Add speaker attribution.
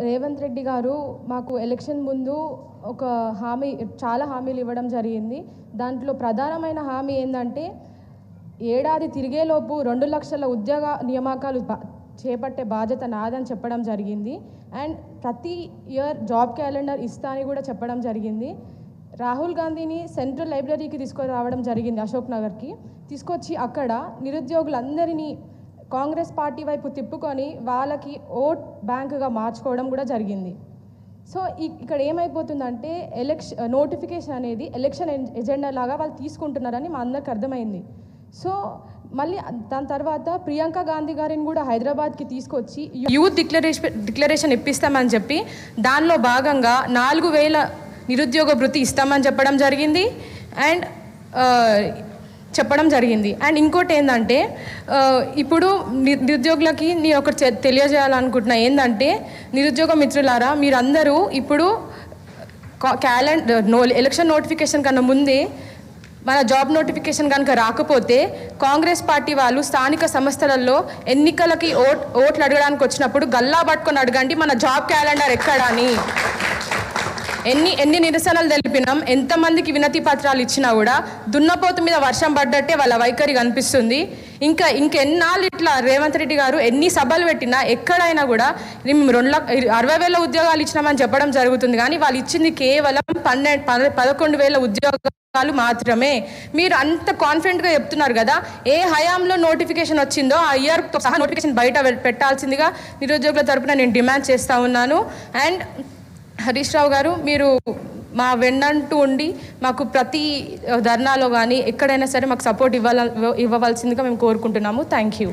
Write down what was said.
Speaker 1: రేవంత్ రెడ్డి గారు మాకు ఎలక్షన్ ముందు ఒక హామీ చాలా హామీలు ఇవ్వడం జరిగింది. దాంట్లో ప్రధానమైన హామీ ఏంటంటే ఏడాది తిరిగేలోపు రెండు లక్షల ఉద్యోగ నియామకాలు బా- చేపట్టే బాధ్యత నాదని చెప్పడం జరిగింది. అండ్ ప్రతి ఇయర్ జాబ్ క్యాలెండర్ ఇస్తా అని కూడా చెప్పడం జరిగింది. రాహుల్ గాంధీని సెంట్రల్ లైబ్రరీకి తీసుకురావడం జరిగింది అశోక్ నగర్కి. తీసుకొచ్చి అక్కడ నిరుద్యోగులందరినీ కాంగ్రెస్ పార్టీ వైపు తిప్పుకొని వాళ్ళకి ఓట్ బ్యాంకుగా మార్చుకోవడం కూడా జరిగింది. సో ఇక్కడ ఏమైపోతుందంటే ఎలక్షన్ నోటిఫికేషన్ అనేది ఎలక్షన్ ఎజెండా లాగా వాళ్ళు తీసుకుంటున్నారని మా అందరికి అర్థమైంది. సో మళ్ళీ దాని తర్వాత ప్రియాంక గాంధీ గారిని కూడా హైదరాబాద్కి తీసుకొచ్చి యూత్ డిక్లరేషన్ డిక్లరేషన్ ఇప్పిస్తామని చెప్పి దానిలో భాగంగా నాలుగు వేల నిరుద్యోగ వృత్తి ఇస్తామని చెప్పడం జరిగింది. అండ్ చెప్పడం జరిగింది. అండ్ ఇంకోటి ఏంటంటే ఇప్పుడు నిరుద్యోగులకి నేను ఒకటి తెలియజేయాలనుకుంటున్నా ఏంటంటే నిరుద్యోగ మిత్రులారా మీరందరూ ఇప్పుడు క్యాలెండర్ నో ఎలక్షన్ నోటిఫికేషన్ కన్నా ముందే మన జాబ్ నోటిఫికేషన్ కనుక రాకపోతే కాంగ్రెస్ పార్టీ వాళ్ళు స్థానిక సంస్థలలో ఎన్నికలకి ఓట్ ఓట్లు అడగడానికి వచ్చినప్పుడు గల్లా పట్టుకొని అడగండి మన జాబ్ క్యాలెండర్ ఎక్కడా అని. ఎన్ని ఎన్ని నిరసనలు తెలిపినాం ఎంతమందికి వినతి పత్రాలు ఇచ్చినా కూడా దున్నపోతు మీద వర్షం పడ్డట్టే వాళ్ళ వైఖరి కనిపిస్తుంది. ఇంకా ఇంకెన్నాళ్ళు ఇట్లా రేవంత్ రెడ్డి గారు ఎన్ని సభలు పెట్టినా ఎక్కడైనా కూడా మేము రెండు లక్ష అరవై వేల ఉద్యోగాలు ఇచ్చినామని చెప్పడం జరుగుతుంది. కానీ వాళ్ళు ఇచ్చింది కేవలం పన్నెండు పదకొండు వేల ఉద్యోగాలు మాత్రమే. మీరు అంత కాన్ఫిడెంట్గా చెప్తున్నారు కదా ఏ హయాంలో నోటిఫికేషన్ వచ్చిందో ఆ ఇయర్ సహా నోటిఫికేషన్ బయట పెట్టాల్సిందిగా నిరుద్యోగుల తరపున నేను డిమాండ్ చేస్తూ ఉన్నాను. అండ్ హరీష్ రావు గారు మీరు మా వెన్నంటూ ఉండి మాకు ప్రతి ధర్నాలో కానీ ఎక్కడైనా సరే మాకు సపోర్ట్ ఇవ్వాల ఇవ్వవలసిందిగా మేము కోరుకుంటున్నాము. Thank you.